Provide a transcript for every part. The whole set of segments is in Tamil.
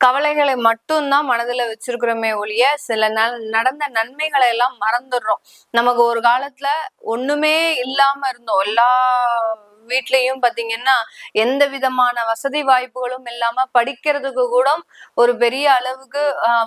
கவலைகளை மட்டும்தான் மனதுல வச்சிருக்கிறோமே ஒழிய சில ந நடந்த நன்மைகளை எல்லாம் மறந்துடுறோம். நமக்கு ஒரு காலத்துல ஒண்ணுமே இல்லாம இருந்தோம். எல்லா வீட்லயும் பாத்தீங்கன்னா எந்த விதமான வசதி வாய்ப்புகளும் இல்லாம படிக்கிறதுக்கு கூட ஒரு பெரிய அளவுக்கு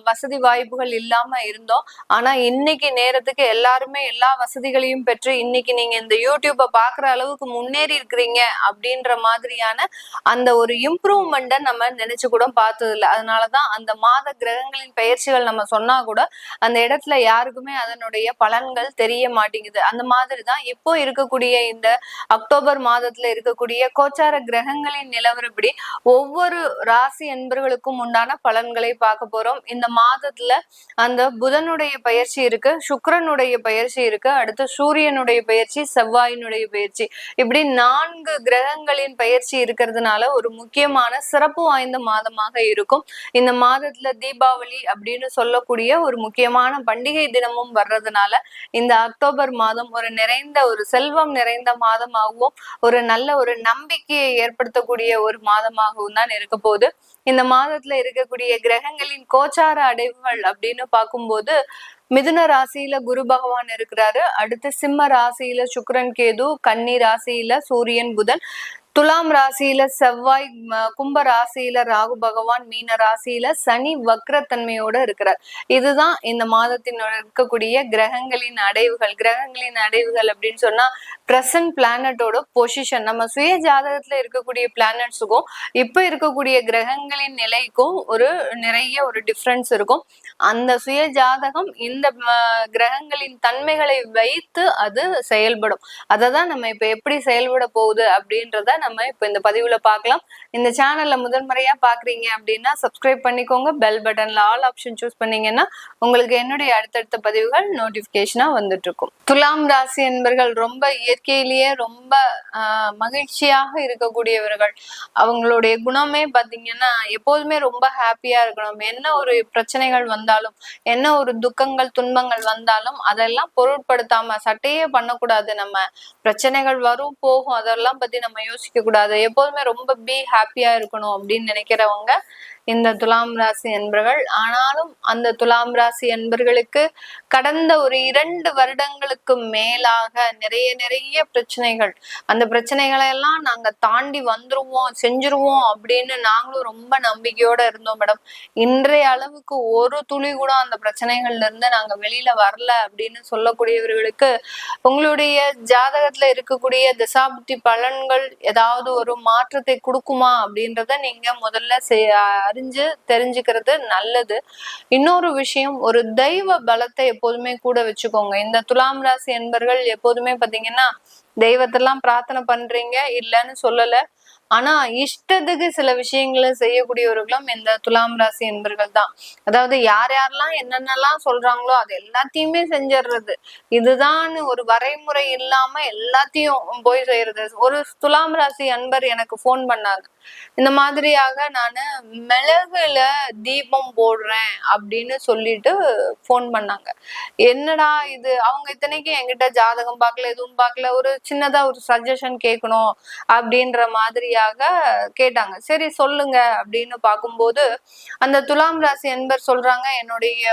வசதி வாய்ப்புகள் இல்லாம இருந்தோம். ஆனா இன்னைக்கு நேரத்துக்கு எல்லாருமே எல்லா வசதிகளையும் பெற்று இன்னைக்கு நீங்க இந்த யூடியூப்பை பாக்குற அளவுக்கு முன்னேறி இருக்கிறீங்க அப்படின்ற மாதிரியான அந்த ஒரு இம்ப்ரூவ்மெண்ட்டை நம்ம நினைச்சு கூட பார்த்தது இல்லை. அதனாலதான் அந்த மாத கிரகங்களின் பயிற்சிகள் நம்ம சொன்னா கூட அந்த இடத்துல யாருக்குமே அதனுடைய பலன்கள் தெரிய மாட்டேங்குது. அந்த மாதிரிதான் இப்போ இருக்கக்கூடிய இந்த அக்டோபர் மாத மாதத்துல இருக்கக்கூடிய கோச்சார கிரகங்களின் நிலவரப்படி ஒவ்வொரு ராசி என்பர்களுக்கும் உண்டான பலன்களை பார்க்க போறோம். இந்த மாதத்துல அந்த புதனுடைய பயிற்சி இருக்கு சுக்கரனுடைய பயிற்சி இருக்கு அடுத்து சூரியனுடைய பயிற்சி செவ்வாயினுடைய பயிற்சி. இப்படி நான்கு கிரகங்களின் பயிற்சி இருக்கிறதுனால ஒரு முக்கியமான சிறப்பு வாய்ந்த மாதமாக இருக்கும். இந்த மாதத்துல தீபாவளி அப்படின்னு சொல்லக்கூடிய ஒரு முக்கியமான பண்டிகை தினமும் வர்றதுனால இந்த அக்டோபர் மாதம் ஒரு நிறைந்த ஒரு செல்வம் நிறைந்த மாதமாகவும் ஒரு நல்ல ஒரு நம்பிக்கையை ஏற்படுத்தக்கூடிய ஒரு மாதமாகவும் தான் இருக்க போகுது. இந்த மாதத்துல இருக்கக்கூடிய கிரகங்களின் கோச்சார அடைவுகள் அப்படின்னு பார்க்கும்போது மிதுன ராசியில குரு பகவான் இருக்கிறாரு. அடுத்து சிம்ம ராசியில சுக்கரன் கேது கன்னி ராசியில சூரியன் புதன். துலாம் ராசியில செவ்வாய் கும்ப ராசியில ராகு பகவான் மீன ராசியில சனி வக்ரத்தன்மையோட இருக்கிறார். இதுதான் இந்த மாதத்தின் இருக்கக்கூடிய கிரகங்களின் அடைவுகள். கிரகங்களின் அடைவுகள் அப்படின்னு சொன்னா பிரசன்ட் பிளானட்டோட பொசிஷன் நம்ம சுய ஜாதகத்துல இருக்கக்கூடிய பிளானட்ஸுக்கும் இப்ப இருக்கக்கூடிய கிரகங்களின் நிலைக்கும் ஒரு நிறைய ஒரு டிஃப்ரென்ஸ் இருக்கும். அந்த சுய ஜாதகம் இந்த கிரகங்களின் தன்மைகளை வைத்து அது செயல்படும். அதை தான் நம்ம இப்ப எப்படி செயல்பட போகுது அப்படின்றத நம்ம இப்போ இந்த பதிவுல பார்க்கலாம் இந்த சேனல்ல முதன்முறையா பாக்குறீங்க அப்படின்னா சப்ஸ்கிரைப் பண்ணிக்கோங்க. பெல் பட்டன்ல ஆல் ஆப்ஷன் சூஸ் பண்ணீங்கன்னா உங்களுக்கு என்னுடைய அடுத்தடுத்த பதிவுகள் நோட்டிபிகேஷனா வந்துட்டு இருக்கும் துலாம் ராசி என்பர்கள் ரொம்ப இயற்கையிலேயே ரொம்ப மகிழ்ச்சியாக இருக்கக்கூடியவர்கள். அவங்களுடைய குணமே பாத்தீங்கன்னா எப்போதுமே ரொம்ப ஹாப்பியா இருக்கணும். என்ன ஒரு பிரச்சனைகள் வந்தாலும் என்ன ஒரு துக்கங்கள் துன்பங்கள் வந்தாலும் அதெல்லாம் பொருட்படுத்தாம சட்டையே பண்ணக்கூடாது. நம்ம பிரச்சனைகள் வரும் போகும். அதெல்லாம் பத்தி நம்ம யோசிக்க யோசிக்க கூடாது எப்போதுமே ரொம்ப பி ஹாப்பியா இருக்கணும் அப்படின்னு நினைக்கிறவங்க இந்த துலாம் ராசி என்பர்கள். ஆனாலும் அந்த துலாம் ராசி என்பர்களுக்கு கடந்த ஒரு இரண்டு வருடங்களுக்கு மேலாக நிறைய நிறைய பிரச்சனைகள். அந்த பிரச்சனைகளை எல்லாம் நாங்க தாண்டி வந்துருவோம் செஞ்சிருவோம் அப்படின்னு நாங்களும் ரொம்ப நம்பிக்கையோட இருந்தோம் மேடம். இன்றைய அளவுக்கு ஒரு துளி கூட அந்த பிரச்சனைகள்ல இருந்து நாங்க வெளியில வரல அப்படின்னு சொல்லக்கூடியவர்களுக்கு உங்களுடைய ஜாதகத்துல இருக்கக்கூடிய தசாபுத்தி பலன்கள் ஏதாவது ஒரு மாற்றத்தை கொடுக்குமா அப்படின்றத நீங்க முதல்ல அறிஞ்சு தெரிஞ்சுக்கிறது நல்லது. இன்னொரு விஷயம் ஒரு தெய்வ பலத்தை எப்போதுமே கூட வச்சுக்கோங்க. இந்த துலாம் ராசி என்பர்கள் எப்போதுமே பாத்தீங்கன்னா தெய்வத்தெல்லாம் பிரார்த்தனை பண்றீங்க இல்லைன்னு சொல்லல. ஆனா இஷ்டத்துக்கு சில விஷயங்களை செய்யக்கூடியவர்களும் இந்த துலாம் ராசி என்பர்கள் தான். அதாவது யார் யாரெல்லாம் என்னென்னலாம் சொல்றாங்களோ அது எல்லாத்தையுமே செஞ்சிடுறது இதுதான் ஒரு வரைமுறை இல்லாம எல்லாத்தையும் போய் செய்யறது. ஒரு துலாம் ராசி அன்பர் எனக்கு போன் பண்ணாங்க இந்த மாதிரியாக நான் மிளகுல தீபம் போடுறேன் அப்படின்னு சொல்லிட்டு போன் பண்ணாங்க. என்னடா இது? அவங்க இத்தனைக்கும் என்கிட்ட ஜாதகம் பார்க்கல எதுவும் பார்க்கல. ஒரு சின்னதா ஒரு சஜஷன் கேட்கணும் அப்படின்ற மாதிரியாக கேட்டாங்க. சரி சொல்லுங்க அப்படின்னு பார்க்கும்போது அந்த துலாம் ராசி என்பர் சொல்றாங்க என்னுடைய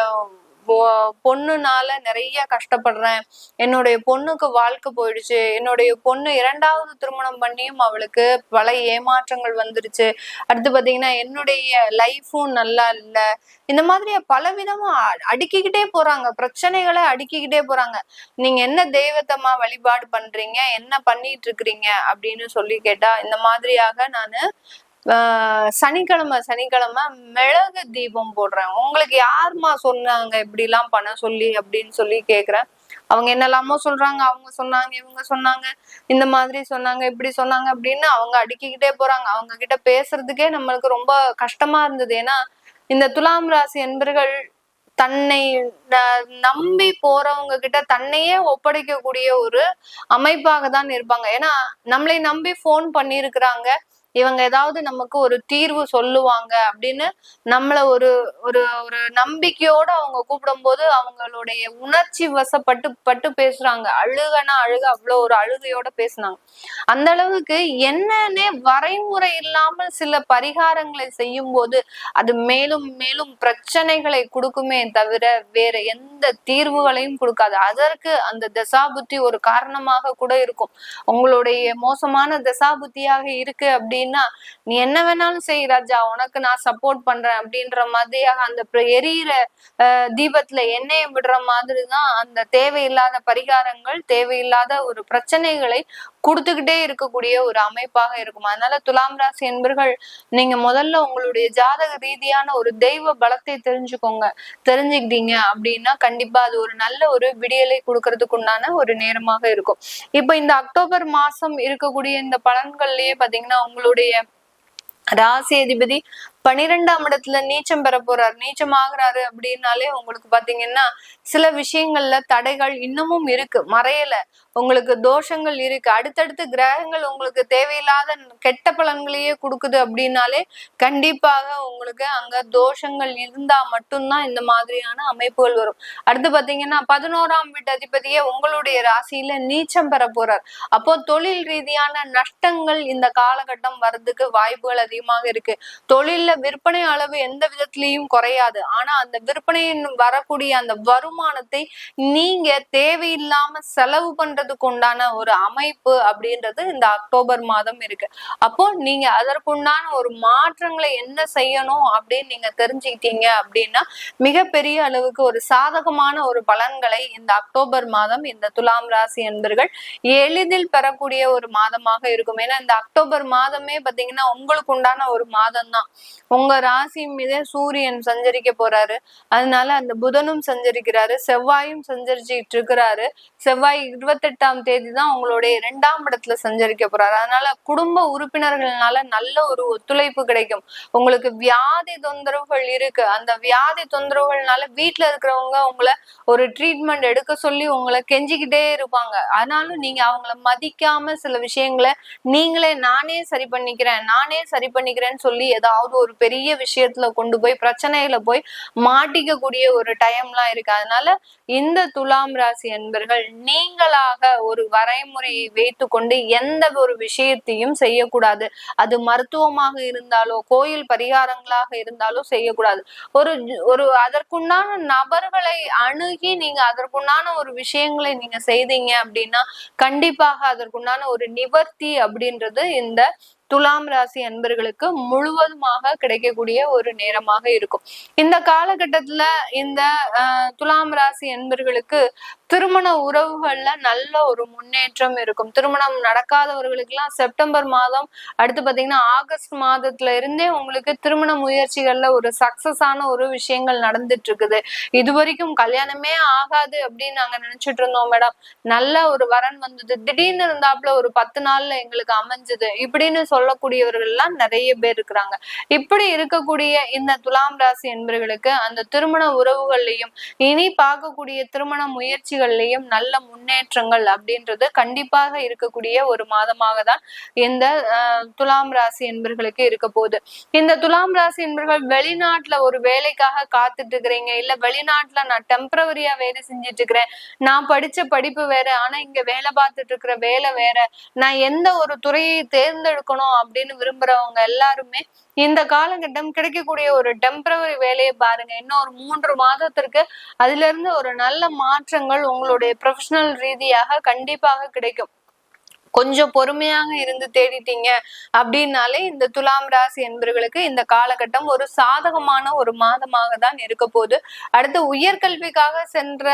பொண்ணுனால நிறைய கஷ்டப்படுறேன். என்னுடைய பொண்ணுக்கு வாழ்க்கை போயிடுச்சு. என்னுடைய பொண்ணு இரண்டாவது திருமணம் பண்ணியும் அவளுக்கு பல ஏமாற்றங்கள் வந்துருச்சு. அடுத்து பாத்தீங்கன்னா என்னுடைய லைஃபும் நல்லா இல்லை. இந்த மாதிரி பல விதமா அடுக்கிக்கிட்டே போறாங்க. பிரச்சனைகளை அடுக்கிக்கிட்டே போறாங்க. நீங்க என்ன தெய்வத்தமா வழிபாடு பண்றீங்க? என்ன பண்ணிட்டு இருக்கிறீங்க? அப்படின்னு சொல்லி கேட்டா இந்த மாதிரியாக நானு சனிக்கிழமை சனிக்கிழமை மிளகு தீபம் போடுறேன் உங்களுக்கு யாருமா சொன்னாங்க இப்படி எல்லாம் பண்ண சொல்லி அப்படின்னு சொல்லி கேக்குறேன் அவங்க என்னெல்லாமோ சொல்றாங்க அவங்க சொன்னாங்க இவங்க சொன்னாங்க இந்த மாதிரி சொன்னாங்க இப்படி சொன்னாங்க அப்படின்னு அவங்க அடுக்கிக்கிட்டே போறாங்க. அவங்க கிட்ட பேசுறதுக்கே நம்மளுக்கு ரொம்ப கஷ்டமா இருந்தது. ஏன்னா இந்த துலாம் ராசி என்பர்கள் தன்னை நம்பி போறவங்க கிட்ட தன்னையே ஒப்படைக்கக்கூடிய ஒரு அமைப்பாக தான் இருப்பாங்க. ஏன்னா நம்மளை நம்பி ஃபோன் பண்ணியிருக்கிறாங்க. இவங்க ஏதாவது நமக்கு ஒரு தீர்வு சொல்லுவாங்க அப்படின்னு நம்மள ஒரு ஒரு ஒரு நம்பிக்கையோட அவங்க கூப்பிடும்போது அவங்களுடைய உணர்ச்சி வசப்பட்டு பட்டு பேசுறாங்க. அழுகனா அழுக அவ்வளவு ஒரு அழுகையோட பேசுனாங்க. அந்த அளவுக்கு என்னன்னே வரைமுறை இல்லாமல் சில பரிகாரங்களை செய்யும் போது அது மேலும் மேலும் பிரச்சனைகளை கொடுக்குமே தவிர வேற எந்த தீர்வுகளையும் கொடுக்காது. அதற்கு அந்த தசாபுத்தி ஒரு காரணமாக கூட இருக்கும். உங்களுடைய மோசமான தசாபுத்தியாக இருக்கு அப்படின்னா நீ என்ன வேணாலும் செய் ராஜா உனக்கு நான் சப்போர்ட் பண்றேன். அப்படின்ற மாதிரியாக அந்த எரியிற அஹ், தீபத்துல எண்ணெயை விடுற மாதிரி தான் அந்த தேவையில்லாத பரிகாரங்கள் தேவையில்லாத ஒரு பிரச்சனைகளை கொடுத்துக்கிட்டே இருக்கக்கூடிய ஒரு அமைப்பாக இருக்கும். அதனால துலாம் ராசி என்பர்கள் நீங்க முதல்ல உங்களுடைய ஜாதக ரீதியான ஒரு தெய்வ பலத்தை தெரிஞ்சுக்கோங்க. தெரிஞ்சுக்கிட்டீங்க அப்படின்னா கண்டிப்பா அது ஒரு நல்ல ஒரு விடியலை கொடுக்கறதுக்கு உண்டான ஒரு நேரமாக இருக்கும். இப்ப இந்த அக்டோபர் மாசம் இருக்கக்கூடிய இந்த பலன்கள்லயே பாத்தீங்கன்னா உங்களுடைய ராசி அதிபதி பனிரெண்டாம் இடத்துல நீச்சம் பெற போறார். நீச்சம் ஆகுறாரு அப்படின்னாலே உங்களுக்கு பாத்தீங்கன்னா சில விஷயங்கள்ல தடைகள் இன்னமும் இருக்கு. மறையல உங்களுக்கு தோஷங்கள் இருக்கு. அடுத்தடுத்து கிரகங்கள் உங்களுக்கு தேவையில்லாத கெட்ட பலன்களையே கொடுக்குது அப்படின்னாலே கண்டிப்பாக உங்களுக்கு அங்க தோஷங்கள் இருந்தா மட்டும்தான் இந்த மாதிரியான அமைப்புகள் வரும். அடுத்து பாத்தீங்கன்னா பதினோராம் வீட்டு அதிபதியே உங்களுடைய ராசியில நீச்சம் பெற போறார். அப்போ தொழில் ரீதியான நஷ்டங்கள் இந்த காலகட்டம் வர்றதுக்கு வாய்ப்புகள் அதிகமாக இருக்கு. தொழில் தொழில்ல விற்பனை அளவு எந்த விதத்திலையும் குறையாது. ஆனா அந்த விற்பனையின் வரக்கூடிய அந்த வருமானத்தை நீங்க தேவையில்லாம செலவு பண்றதுக்கு உண்டான ஒரு அமைப்பு அப்படின்றது இந்த அக்டோபர் மாதம் இருக்கு. அப்போ நீங்க அதற்குண்டான ஒரு மாற்றங்களை என்ன செய்யணும் அப்படின்னு நீங்க தெரிஞ்சுக்கிட்டீங்க அப்படின்னா மிகப்பெரிய அளவுக்கு ஒரு சாதகமான ஒரு பலன்களை இந்த அக்டோபர் மாதம் இந்த துலாம் ராசி என்பர்கள் எளிதில் பெறக்கூடிய ஒரு மாதமாக இருக்கும். ஏன்னா இந்த அக்டோபர் மாதமே பாத்தீங்கன்னா உங்களுக்கு உண்டான ஒரு மாதம் தான் உங்க ராசி மீதே சூரியன் சஞ்சரிக்க போறாரு. அதனால அந்த புதனும் சஞ்சரிக்கிறாரு. செவ்வாயும் சஞ்சரிச்சுட்டு இருக்கிறாரு. செவ்வாய் இருபத்தெட்டாம் தேதி தான் உங்களுடைய இரண்டாம் இடத்துல சஞ்சரிக்க போறாரு. அதனால குடும்ப உறுப்பினர்கள்னால நல்ல ஒரு ஒத்துழைப்பு கிடைக்கும். உங்களுக்கு வியாதி தொந்தரவுகள் இருக்கு. அந்த வியாதி தொந்தரவுகள்னால வீட்டுல இருக்கிறவங்க உங்களை ஒரு ட்ரீட்மெண்ட் எடுக்க சொல்லி உங்களை கெஞ்சிக்கிட்டே இருப்பாங்க. ஆனாலும் நீங்க அவங்கள மதிக்காம சில விஷயங்களை நீங்களே நானே சரி பண்ணிக்கிறேன் நானே சரி பண்ணிக்கிறேன்னு சொல்லி ஏதாவது ஒரு பெரிய விஷயத்துல கொண்டு போய் பிரச்சனையில போய் மாட்டிக்கக்கூடிய ஒரு டைம்லாம் இருக்கு. அதனால இந்த துலாம் ராசி என்பர்கள் நீங்களாக ஒரு வரைமுறையை வைத்துக்கொண்டு எந்த ஒரு விஷயத்தையும் செய்யக்கூடாது. அது மருத்துவமாக இருந்தாலோ கோயில் பரிகாரங்களாக இருந்தாலோ செய்யக்கூடாது. ஒரு ஒரு அதற்குண்டான நபர்களை அணுகி நீங்க அதற்குண்டான ஒரு விஷயங்களை நீங்க செய்தீங்க அப்படின்னா கண்டிப்பாக அதற்குண்டான ஒரு நிவர்த்தி அப்படின்றது இந்த துலாம் ராசி அன்பர்களுக்கு முழுவதுமாக கிடைக்கக்கூடிய ஒரு நேரமாக இருக்கும். இந்த காலகட்டத்துல இந்த துலாம் ராசி அன்பர்களுக்கு திருமண உறவுகள்ல நல்ல ஒரு முன்னேற்றம் இருக்கும். திருமணம் நடக்காதவர்களுக்கு எல்லாம் செப்டம்பர் மாதம் அடுத்து பாத்தீங்கன்னா ஆகஸ்ட் மாதத்துல இருந்தே உங்களுக்கு திருமண முயற்சிகள்ல ஒரு சக்சஸ் ஆன ஒரு விஷயங்கள் நடந்துட்டு இருக்குது இது வரைக்கும் கல்யாணமே ஆகாது அப்படின்னு நாங்க நினைச்சிட்டு இருந்தோம் மேடம். நல்ல ஒரு வரன் வந்தது. திடீர்னு இருந்தாப்புல ஒரு பத்து நாள்ல எங்களுக்கு அமைஞ்சது. இப்படின்னு சொல்லக்கூடியவர்கள் எல்லாம் நிறைய பேர் இருக்கிறாங்க. இப்படி இருக்கக்கூடிய இந்த துலாம் ராசி என்பவர்களுக்கு அந்த திருமண உறவுகள்லையும் இனி பார்க்கக்கூடிய திருமண முயற்சிகள்லையும் நல்ல முன்னேற்றங்கள் அப்படின்றது கண்டிப்பாக இருக்கக்கூடிய ஒரு மாதமாக தான் இந்த துலாம் ராசி என்பவர்களுக்கு இருக்க போகுது. இந்த துலாம் ராசி என்பவர்கள் வெளிநாட்டுல ஒரு வேலைக்காக காத்துட்டு இருக்கிறீங்க. இல்ல வெளிநாட்டுல நான் டெம்பரவரியா வேலை செஞ்சுட்டு இருக்கிறேன். நான் படிச்ச படிப்பு வேற ஆனா இங்க வேலை பார்த்துட்டு இருக்கிற வேலை வேற. நான் எந்த ஒரு துறையை தேர்ந்தெடுக்கணும் அப்படின்னு விரும்புறவங்க எல்லாருமே இந்த காலகட்டம் கிடைக்கக்கூடிய ஒரு டெம்பரவரி வேலையை பாருங்க. இன்னும் ஒரு மூன்று மாதத்திற்கு அதுல இருந்து ஒரு நல்ல மாற்றங்கள் உங்களுடைய ப்ரொஃபஷனல் ரீதியாக கண்டிப்பாக கிடைக்கும். கொஞ்சம் பொறுமையாக இருந்து தேடிட்டீங்க அப்படின்னாலே இந்த துலாம் ராசி என்பவர்களுக்கு இந்த காலகட்டம் ஒரு சாதகமான ஒரு மாதமாக தான் இருக்க போகுது. அடுத்து உயர்கல்விக்காக சென்ற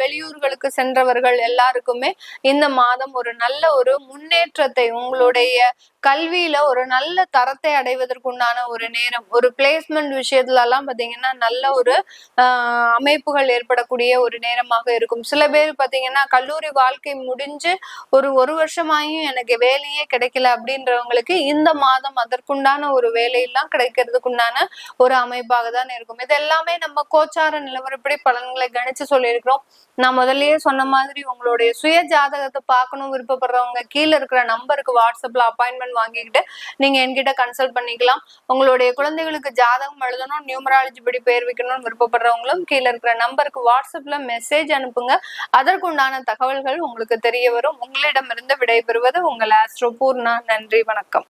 வெளியூர்களுக்கு சென்றவர்கள் எல்லாருக்குமே இந்த மாதம் ஒரு நல்ல ஒரு முன்னேற்றத்தை உங்களுடைய கல்வியில ஒரு நல்ல தரத்தை அடைவதற்குண்டான ஒரு நேரம் ஒரு பிளேஸ்மெண்ட் விஷயத்துல எல்லாம் பாத்தீங்கன்னா நல்ல ஒரு ஆஹ் அமைப்புகள் ஏற்படக்கூடிய ஒரு நேரமாக இருக்கும். சில பேர் பாத்தீங்கன்னா கல்லூரி வாழ்க்கை முடிஞ்சு ஒரு ஒரு வருஷமாயும் எனக்கு வேலையே கிடைக்கல அப்படின்றவங்களுக்கு இந்த மாதம் அதற்குண்டான ஒரு வேலையெல்லாம் கிடைக்கிறதுக்குண்டான ஒரு அமைப்பாக தான் இருக்கும். இது எல்லாமே நம்ம கோச்சார நிலவரப்படி பலன்களை கணிச்சு சொல்லியிருக்கிறோம். நான் முதல்லயே சொன்ன மாதிரி உங்களுடைய சுய ஜாதகத்தை பார்க்கணும் விருப்பப்படுறவங்க கீழே இருக்கிற நம்பருக்கு வாட்ஸ்அப்ல அப்பாயின்மெண்ட் வாங்கிக்கிட்டு நீங்க என்கிட்ட கன்சல்ட் பண்ணிக்கலாம். உங்களுடைய குழந்தைகளுக்கு ஜாதகம் எழுதணும் நியூமராலஜி படி பேர் வைக்கணும்னு விருப்பப்படுறவங்களும் கீழே இருக்கிற நம்பருக்கு வாட்ஸ்அப்ல மெசேஜ் அனுப்புங்க. அதற்குண்டான தகவல்கள் உங்களுக்கு தெரிய வரும். உங்களிடமிருந்து விடைபெறுவது உங்கள் ஆஸ்ட்ரோ பூர்ணா நன்றி வணக்கம்.